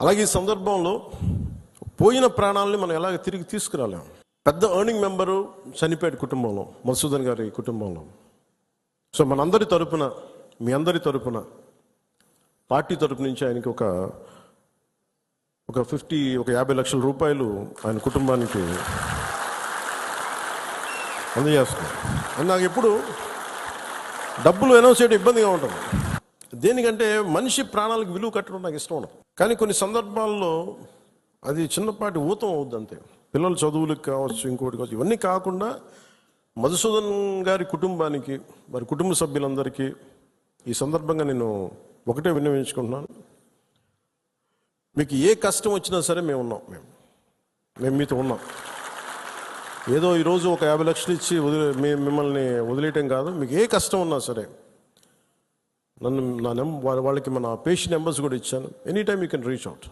అలాగే ఈ సందర్భంలో పోయిన ప్రాణాలని మనం ఎలాగ తిరిగి తీసుకురాలేము పెద్ద ఎర్నింగ్ మెంబరు చనిపోయాడు కుటుంబంలో మధుసూదన్ గారి కుటుంబంలో. సో మనందరి తరపున మీ అందరి తరపున పార్టీ తరపు నుంచి ఆయనకి ఒక ఒక ఫిఫ్టీ ఒక యాభై లక్షల రూపాయలు ఆయన కుటుంబానికి అందజేస్తున్నాం అని నాకు ఎప్పుడు డబ్బులు అనౌన్స్ చేయడం ఇబ్బందిగా ఉంటుంది. దేనికంటే మనిషి ప్రాణాలకు విలువ కట్టడం నాకు ఇష్టం ఉండదు. కానీ కొన్ని సందర్భాల్లో అది చిన్నపాటి ఊతం అవుద్ది అంతే పిల్లల చదువులకు కావచ్చు ఇంకోటి కావచ్చు ఇవన్నీ కాకుండా మధుసూదన్ గారి కుటుంబానికి వారి కుటుంబ సభ్యులందరికీ ఈ సందర్భంగా నేను ఒకటే విన్నవించుకుంటున్నాను. మీకు ఏ కష్టం వచ్చినా సరే మేము ఉన్నాం మేము. మేము మీతో ఉన్నాం. ఏదో ఈరోజు ఒక యాభై లక్షలు ఇచ్చి వదిలే మిమ్మల్ని వదిలేయటం కాదు. మీకు ఏ కష్టం ఉన్నా సరే నన్ను నా నెం వాళ్ళ- వాళ్ళకి మన పేషెంట్ నెంబర్స్ కూడా ఇచ్చాను any time you can reach out